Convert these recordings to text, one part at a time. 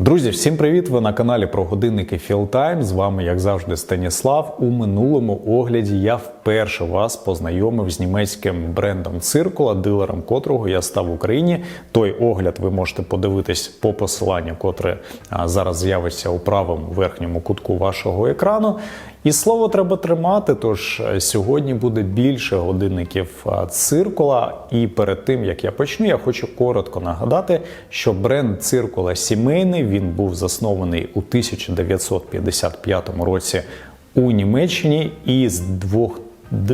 Друзі, всім привіт! Ви на каналі про годинники Філтайм. З вами, як завжди, Станіслав. У минулому огляді я вперше вас познайомив з німецьким брендом Циркула, дилером котрого я став в Україні. Той огляд ви можете подивитись по посиланню, котре зараз з'явиться у правому верхньому кутку вашого екрану. І слово треба тримати. Тож е, сьогодні буде більше годинників циркула. І перед тим як я почну, я хочу коротко нагадати, що бренд циркула сімейний. Він був заснований у 1955 році у Німеччині і з двох д-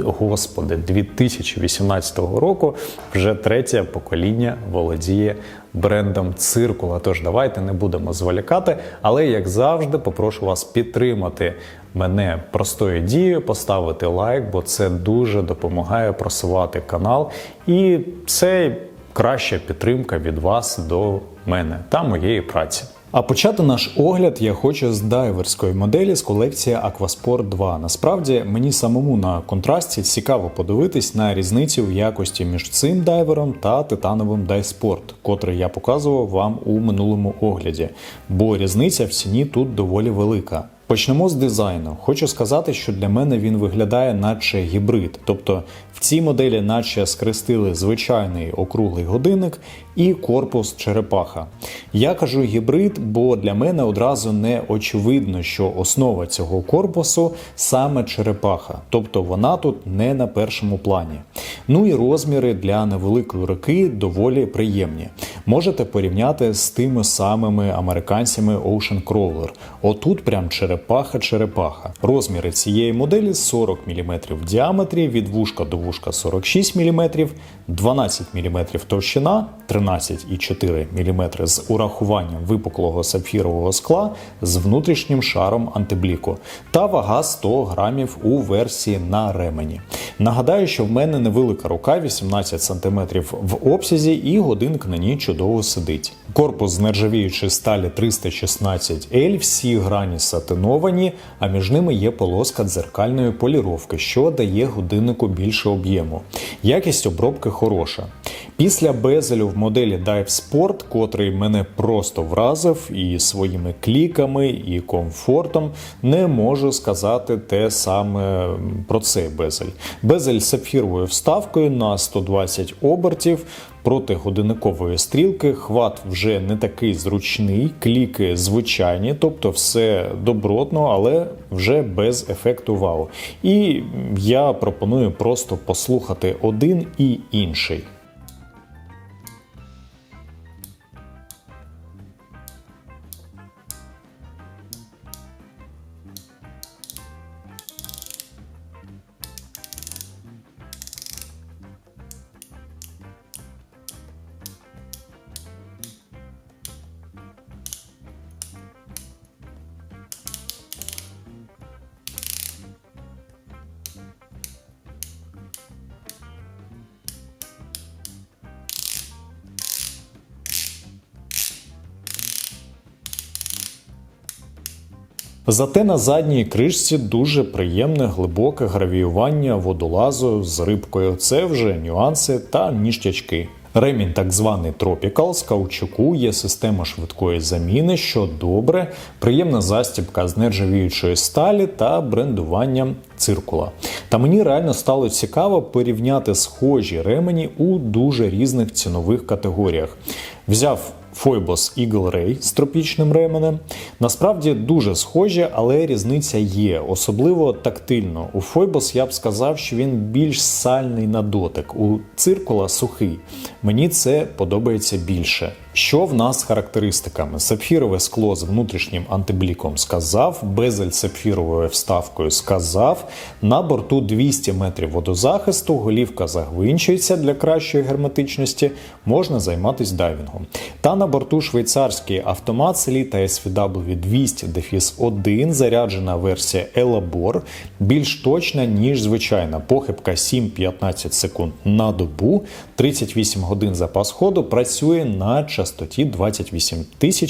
господи 2018 року вже третє покоління володіє брендом циркула. Тож давайте не будемо зволікати. Але як завжди, попрошу вас підтримати мене простою дією, поставити лайк, бо це дуже допомагає просувати канал. І це краща підтримка від вас до мене та моєї праці. А почати наш огляд я хочу з дайверської моделі з колекції Aquasport 2. Насправді мені самому на контрасті цікаво подивитись на різницю в якості між цим дайвером та титановим Дайспорт, котрий я показував вам у минулому огляді, бо різниця в ціні тут доволі велика. Почнемо з дизайну. Хочу сказати, що для мене він виглядає наче гібрид, тобто в цій моделі наче скрестили звичайний округлий годинник і корпус черепаха. Я кажу гібрид, бо для мене одразу не очевидно, що основа цього корпусу саме черепаха, тобто вона тут не на першому плані. Ну і розміри для невеликої руки доволі приємні. Можете порівняти з тими самими американцями Ocean Crawler. Отут прям черепаха-черепаха. Розміри цієї моделі 40 мм в діаметрі, від вушка до вушка 46 мм, 12 мм товщина, 13,4 мм з урахуванням випуклого сапфірового скла з внутрішнім шаром антибліку та вага 100 грамів у версії на ремені. Нагадаю, що в мене невелика рука 18 см в обсязі і годинник на ній чудово сидить. Корпус з нержавіючої сталі 316L, всі грані сатиновані, а між ними є полоска дзеркальної поліровки, що дає годиннику більше об'єму. Якість обробки хороша. Після безелю в моделі Dive Sport, котрий мене просто вразив і своїми кліками, і комфортом, не можу сказати те саме про цей безель. Безель з сапфіровою вставкою на 120 обертів. Проти годинникової стрілки хват вже не такий зручний, кліки звичайні, тобто все добротно, але вже без ефекту вау. І я пропоную просто послухати один і інший. Зате на задній кришці дуже приємне глибоке гравіювання водолазу з рибкою. Це вже нюанси та ніштячки. Ремінь, так званий Tropical, з каучуку є система швидкої заміни, що добре, приємна застібка з нержавіючої сталі та брендування циркула. Та мені реально стало цікаво порівняти схожі ремені у дуже різних цінових категоріях. Взяв Foibos Eagle Ray з тропічним ременем. Насправді дуже схожі, але різниця є, особливо тактильно. У Фойбос я б сказав, що він більш сальний на дотик, у циркула сухий. Мені це подобається більше. Що в нас з характеристиками? Сапфірове скло з внутрішнім антибліком сказав, безель сапфіровою вставкою сказав. На борту 200 метрів водозахисту, голівка загвинчується для кращої герметичності, можна займатися дайвінгом. Та на борту швейцарський автомат Selita SVW 200 1 заряджена версія Elabor, більш точна, ніж звичайна. Похибка 7-15 секунд на добу, 38 годин запас ходу, працює на частоті 28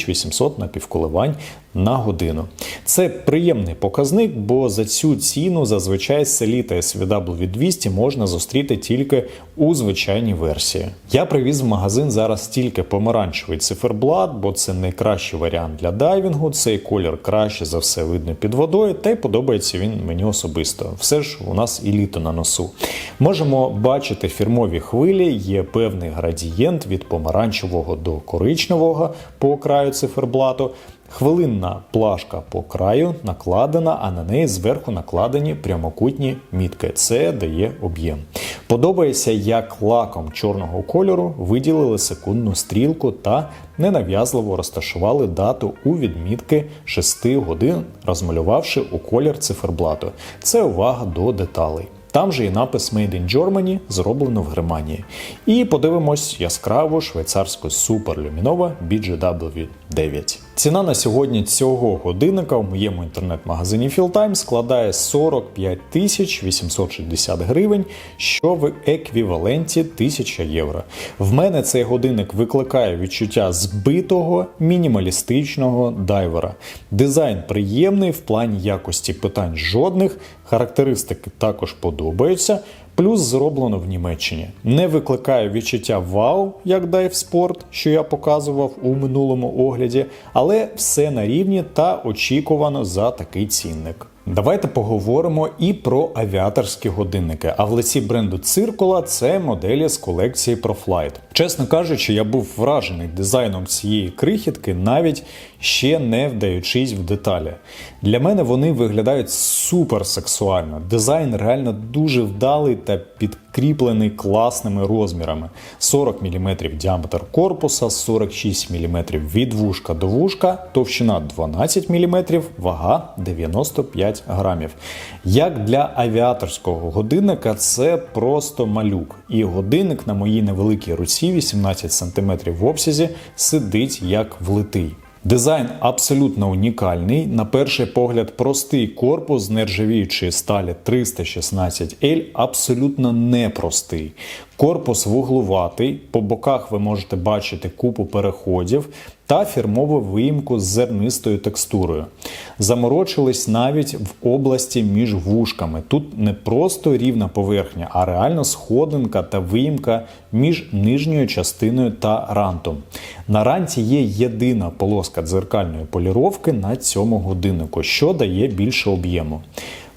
800 напівколивань на годину. Це приємний показник, бо за цю ціну зазвичай селіта SVW200 можна зустріти тільки у звичайній версії. Я привіз в магазин зараз тільки помаранчевий циферблат, бо це найкращий варіант для дайвінгу. Цей колір краще за все видно під водою, та й подобається він мені особисто. Все ж у нас і літо на носу. Можемо бачити фірмові хвилі, є певний градієнт від помаранчевого до коричневого по краю циферблату. Хвилинна плашка по краю накладена, а на неї зверху накладені прямокутні мітки. Це дає об'єм. Подобається, як лаком чорного кольору виділили секундну стрілку та ненав'язливо розташували дату у відмітки 6 годин, розмалювавши у колір циферблату. Це увага до деталей. Там же і напис Made in Germany зроблено в Германії. І подивимось яскраву швейцарську суперлюмінова BGW 9. Ціна на сьогодні цього годинника у моєму інтернет-магазині Fieldtime складає 45 тисяч 860 гривень, що в еквіваленті 1000 євро. В мене цей годинник викликає відчуття збитого мінімалістичного дайвера. Дизайн приємний в плані якості питань жодних, характеристики також подобаються. Плюс зроблено в Німеччині. Не викликає відчуття вау, як Sport, що я показував у минулому огляді, але все на рівні та очікувано за такий цінник. Давайте поговоримо і про авіаторські годинники. А в лиці бренду Циркула це моделі з колекції ProFlight. Чесно кажучи, я був вражений дизайном цієї крихітки, навіть ще не вдаючись в деталі. Для мене вони виглядають супер сексуально. Дизайн реально дуже вдалий та підкріплений класними розмірами: 40 мм діаметр корпуса, 46 мм від вушка до вушка, товщина 12 мм, вага 95 грамів. Як для авіаторського годинника, це просто малюк. І годинник на моїй невеликій руці 18 см в обсязі сидить як влитий. Дизайн абсолютно унікальний. На перший погляд, простий корпус з нержавіючої сталі 316L абсолютно непростий. Корпус вуглуватий, по боках ви можете бачити купу переходів та фірмову виїмку з зернистою текстурою. Заморочились навіть в області між вушками. Тут не просто рівна поверхня, а реально сходинка та виїмка між нижньою частиною та рантом. На ранті є єдина полоска дзеркальної поліровки на цьому годиннику, що дає більше об'єму.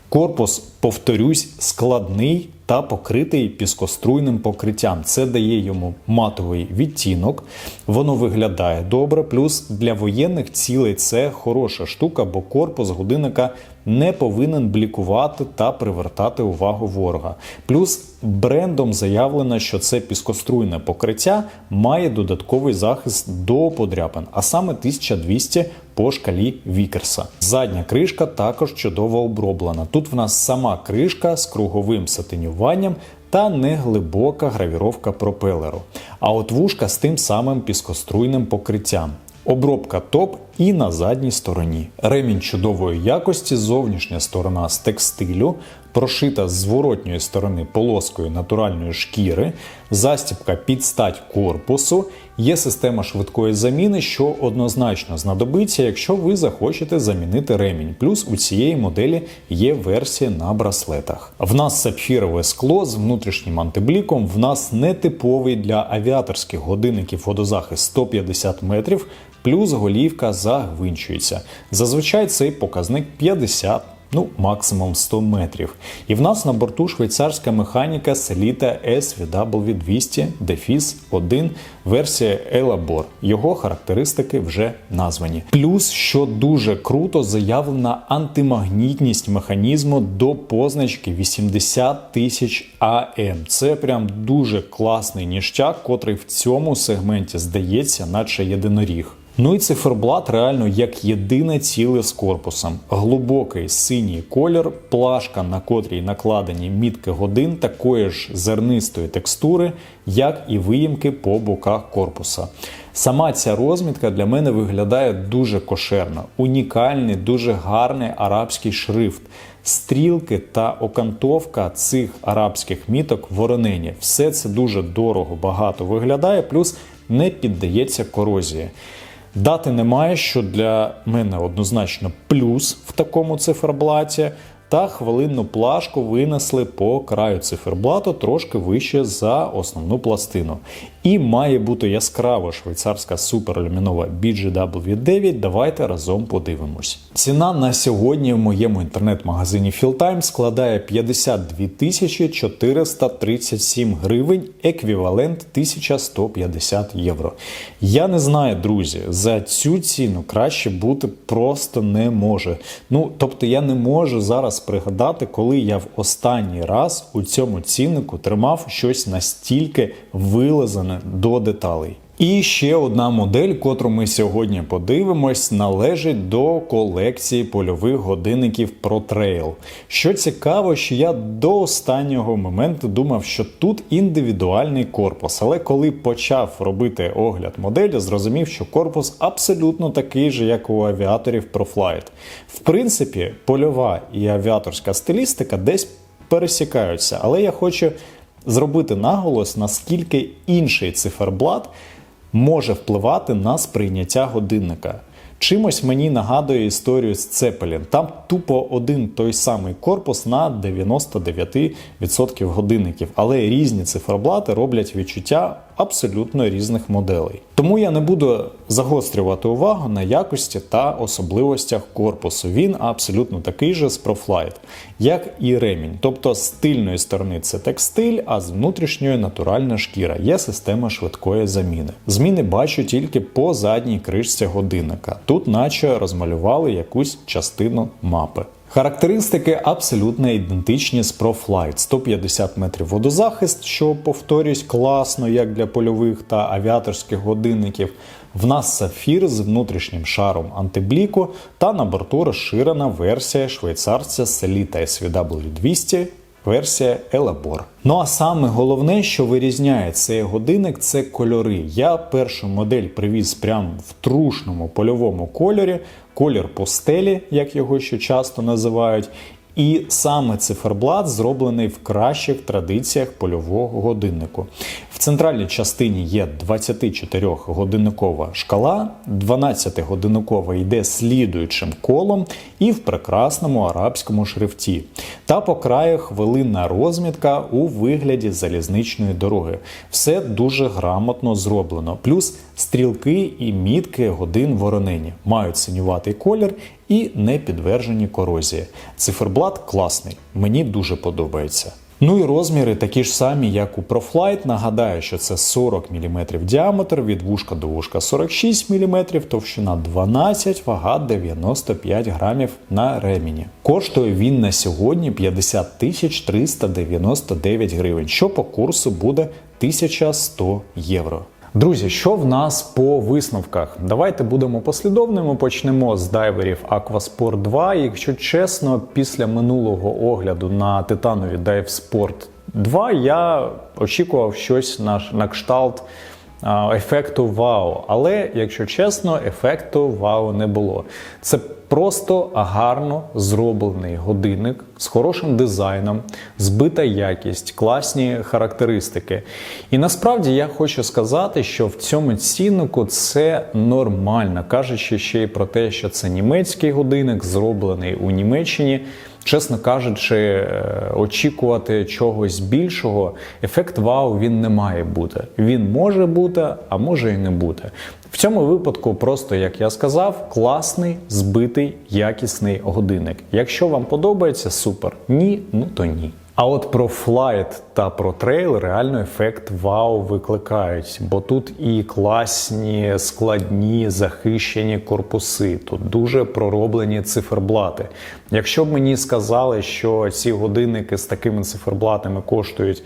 Корпус, повторюсь, складний та покритий піскоструйним покриттям. Це дає йому матовий відтінок, воно виглядає добре. Плюс для воєнних цілей це хороша штука, бо корпус годинника не повинен блікувати та привертати увагу ворога. Плюс брендом заявлено, що це піскоструйне покриття має додатковий захист до подряпин, а саме 1200 по шкалі Вікерса. Задня кришка також чудово оброблена. Тут в нас сама кришка з круговим сатинюванням та неглибока гравіровка пропелеру. А от вушка з тим самим піскоструйним покриттям. Обробка топ і на задній стороні. Ремінь чудової якості, зовнішня сторона з текстилю, прошита з зворотньої сторони полоскою натуральної шкіри, застібка під стать корпусу, є система швидкої заміни, що однозначно знадобиться, якщо ви захочете замінити ремінь. Плюс у цієї моделі є версія на браслетах. В нас сапфірове скло з внутрішнім антибліком. В нас нетиповий для авіаторських годинників водозахист 150 метрів. Плюс голівка загвинчується. Зазвичай цей показник 50 ну максимум 100 метрів. І в нас на борту швейцарська механіка Selita SVW200 Defis 1 версія Elabor. Його характеристики вже названі. Плюс, що дуже круто, заявлена антимагнітність механізму до позначки 80 тисяч АМ. Це прям дуже класний ніштяк, котрий в цьому сегменті здається, наче єдиноріг. Ну і циферблат реально як єдине ціле з корпусом. Глибокий синій колір, плашка, на котрій накладені мітки годин такої ж зернистої текстури, як і виїмки по боках корпуса. Сама ця розмітка для мене виглядає дуже кошерно, унікальний, дуже гарний арабський шрифт. Стрілки та окантовка цих арабських міток воронені. Все це дуже дорого, багато виглядає, плюс не піддається корозії. Дати немає, що для мене однозначно плюс в такому циферблаті. Та хвилинну плашку винесли по краю циферблату трошки вище за основну пластину. І має бути яскрава швейцарська суперлюмінова BGW9. Давайте разом подивимось. Ціна на сьогодні в моєму інтернет-магазині Fieldtime складає 52 тисячі 437 гривень, еквівалент 1150 євро. Я не знаю, друзі, за цю ціну краще бути просто не може. Ну, тобто я не можу зараз пригадати, коли я в останній раз у цьому ціннику тримав щось настільки вилизане до деталей. І ще одна модель, котру ми сьогодні подивимось, належить до колекції польових годинників ProTrail. Що цікаво, що я до останнього моменту думав, що тут індивідуальний корпус, але коли почав робити огляд моделі, зрозумів, що корпус абсолютно такий же, як у авіаторів ProFlight. В принципі, польова і авіаторська стилістика десь пересікаються, але я хочу зробити наголос, наскільки інший циферблат може впливати на сприйняття годинника. Чимось мені нагадує історію з Цепелін. Там тупо один той самий корпус на 99% годинників, але різні циферблати роблять відчуття абсолютно різних моделей. Тому я не буду загострювати увагу на якості та особливостях корпусу. Він абсолютно такий же з ProFlight, як і ремінь. Тобто з тильної сторони це текстиль, а з внутрішньої натуральна шкіра. Є система швидкої заміни. Зміни бачу тільки по задній кришці годинника. Тут, наче розмалювали якусь частину мапи. Характеристики абсолютно ідентичні з ProFlight. 150 метрів водозахист, що повторюсь, класно як для польових та авіаторських годинників. В нас сафір з внутрішнім шаром антибліку та на борту розширена версія швейцарця Selita SVW 200 версія Елабор. Ну а саме головне, що вирізняє цей годинник, це кольори. Я першу модель привіз прямо в трушному польовому кольорі, колір постелі, як його ще часто називають. І саме циферблат зроблений в кращих традиціях польового годиннику. В центральній частині є 24-годинникова шкала, 12-годинникова йде слідуючим колом і в прекрасному арабському шрифті. Та по краю хвилинна розмітка у вигляді залізничної дороги. Все дуже грамотно зроблено. Плюс стрілки і мітки годин воронені мають синюватий колір і не підтверджені корозії. Циферблат класний, мені дуже подобається. Ну і розміри такі ж самі, як у ProFlight. Нагадаю, що це 40 мм діаметр, від вушка до вушка 46 мм, товщина 12, вага 95 грамів на ремені. Коштує він на сьогодні 50 тисяч 399 гривень, що по курсу буде 1100 євро. Друзі, що в нас по висновках? Давайте будемо послідовними. Почнемо з дайверів Aquasport 2. Якщо чесно, після минулого огляду на титанові Dive Sport 2 я очікував щось на, на кшталт ефекту вау. Але, якщо чесно, ефекту вау не було. Це просто гарно зроблений годинник з хорошим дизайном, збита якість, класні характеристики. І насправді я хочу сказати, що в цьому ціннику це нормально, кажучи ще й про те, що це німецький годинник, зроблений у Німеччині. Чесно кажучи, е, очікувати чогось більшого, ефект вау він не має бути. Він може бути, а може і не бути. В цьому випадку, просто як я сказав, класний, збитий, якісний годинник. Якщо вам подобається, супер. Ні, ну то ні. А от про флайт та про трейл реально ефект вау викликають, бо тут і класні, складні, захищені корпуси, тут дуже пророблені циферблати. Якщо б мені сказали, що ці годинники з такими циферблатами коштують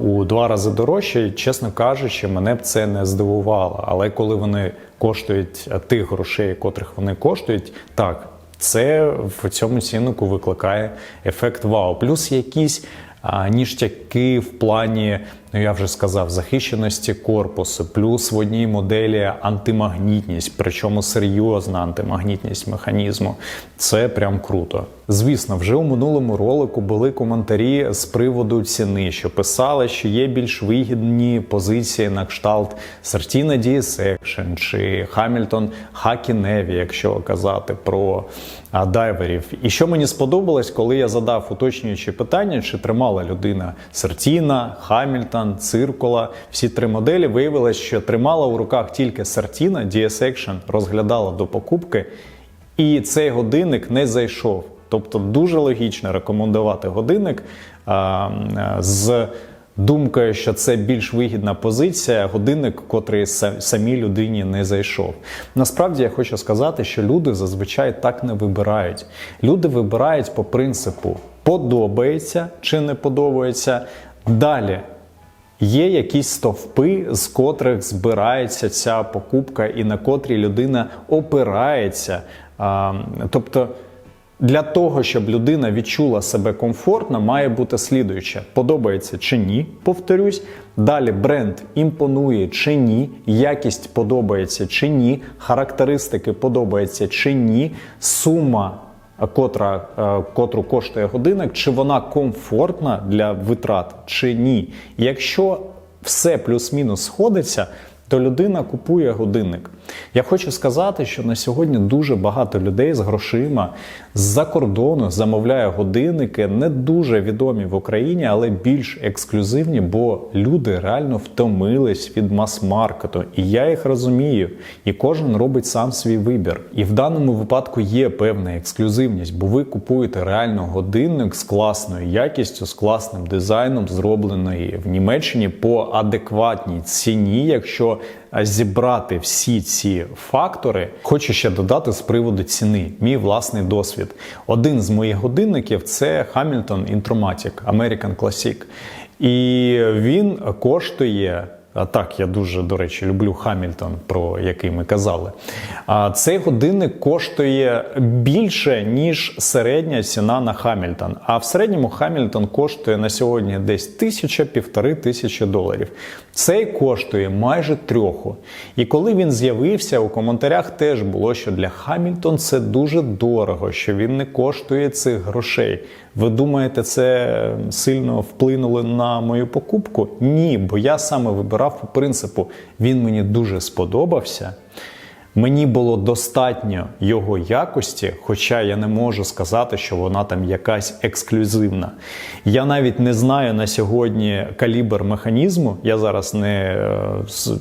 у два рази дорожче, чесно кажучи, мене б це не здивувало. Але коли вони коштують тих грошей, котрих вони коштують, так. Це в цьому ціннику викликає ефект вау. Плюс якісь ніштяки в плані Ну я вже сказав, захищеності корпусу, плюс в одній моделі антимагнітність, причому серйозна антимагнітність механізму. Це прям круто. Звісно, вже у минулому ролику були коментарі з приводу ціни, що писали, що є більш вигідні позиції на кшталт Сартіна Action чи Хамільтон Хакі Неві, якщо казати про а, дайверів. І що мені сподобалось, коли я задав уточнюючі питання, чи тримала людина Сартіна, Хамільтон, Циркула, всі три моделі, виявилось, що тримала у руках тільки Сартіна, DS Action розглядала до покупки, і цей годинник не зайшов. Тобто дуже логічно рекомендувати годинник а, з думкою, що це більш вигідна позиція, годинник, котрий самій людині не зайшов. Насправді я хочу сказати, що люди зазвичай так не вибирають. Люди вибирають по принципу подобається чи не подобається. Далі Є якісь стовпи, з котрих збирається ця покупка, і на котрі людина опирається. Тобто, для того, щоб людина відчула себе комфортно, має бути слідуюче: подобається чи ні, повторюсь. Далі бренд імпонує чи ні, якість подобається чи ні, характеристики подобаються чи ні, сума котра, е, котру коштує годинник, чи вона комфортна для витрат, чи ні. Якщо все плюс-мінус сходиться, то людина купує годинник. Я хочу сказати, що на сьогодні дуже багато людей з грошима з-за кордону замовляє годинники, не дуже відомі в Україні, але більш ексклюзивні, бо люди реально втомились від мас-маркету. І я їх розумію. І кожен робить сам свій вибір. І в даному випадку є певна ексклюзивність, бо ви купуєте реально годинник з класною якістю, з класним дизайном, зроблений в Німеччині по адекватній ціні, якщо зібрати всі ці фактори, хочу ще додати з приводу ціни. Мій власний досвід. Один з моїх годинників це Hamilton Intromatic American Classic. І він коштує. Так, я дуже, до речі, люблю Хамільтон, про який ми казали. А цей годинник коштує більше, ніж середня ціна на Хамільтон. А в середньому Хамільтон коштує на сьогодні десь тисяча-півтори тисячі доларів. Цей коштує майже трьоху. І коли він з'явився, у коментарях теж було, що для Хамільтон це дуже дорого, що він не коштує цих грошей. Ви думаєте, це сильно вплинуло на мою покупку? Ні, бо я саме вибирав по принципу, він мені дуже сподобався. Мені було достатньо його якості, хоча я не можу сказати, що вона там якась ексклюзивна. Я навіть не знаю на сьогодні калібр механізму. Я зараз не,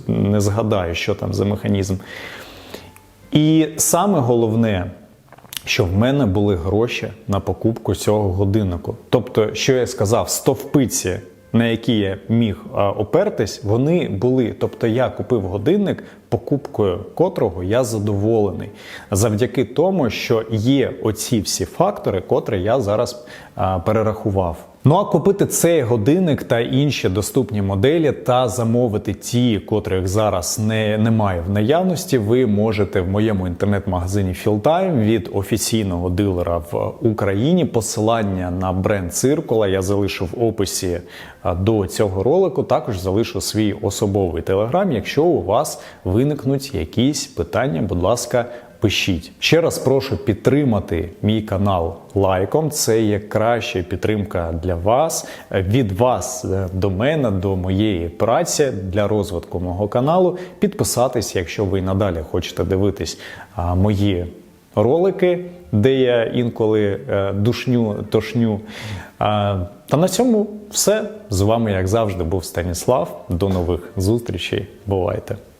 е, не згадаю, що там за механізм. І саме головне, що в мене були гроші на покупку цього годиннику. Тобто, що я сказав, стовпиці, на які я міг опертись, вони були. Тобто, я купив годинник, покупкою котрого я задоволений, завдяки тому, що є оці всі фактори, котрі я зараз перерахував. Ну а купити цей годинник та інші доступні моделі та замовити ті, котрих зараз не, немає в наявності, ви можете в моєму інтернет-магазині Fieldtime від офіційного дилера в Україні. Посилання на бренд Циркула я залишу в описі до цього ролику. Також залишу свій особовий телеграм. Якщо у вас виникнуть якісь питання, будь ласка. Пишіть ще раз прошу підтримати мій канал лайком. Це є краща підтримка для вас від вас е, до мене, до моєї праці для розвитку мого каналу. Підписатись, якщо ви надалі хочете дивитись мої ролики, де я інколи е, душню тошню. Та на цьому все з вами, як завжди, був Станіслав. До нових зустрічей. Бувайте!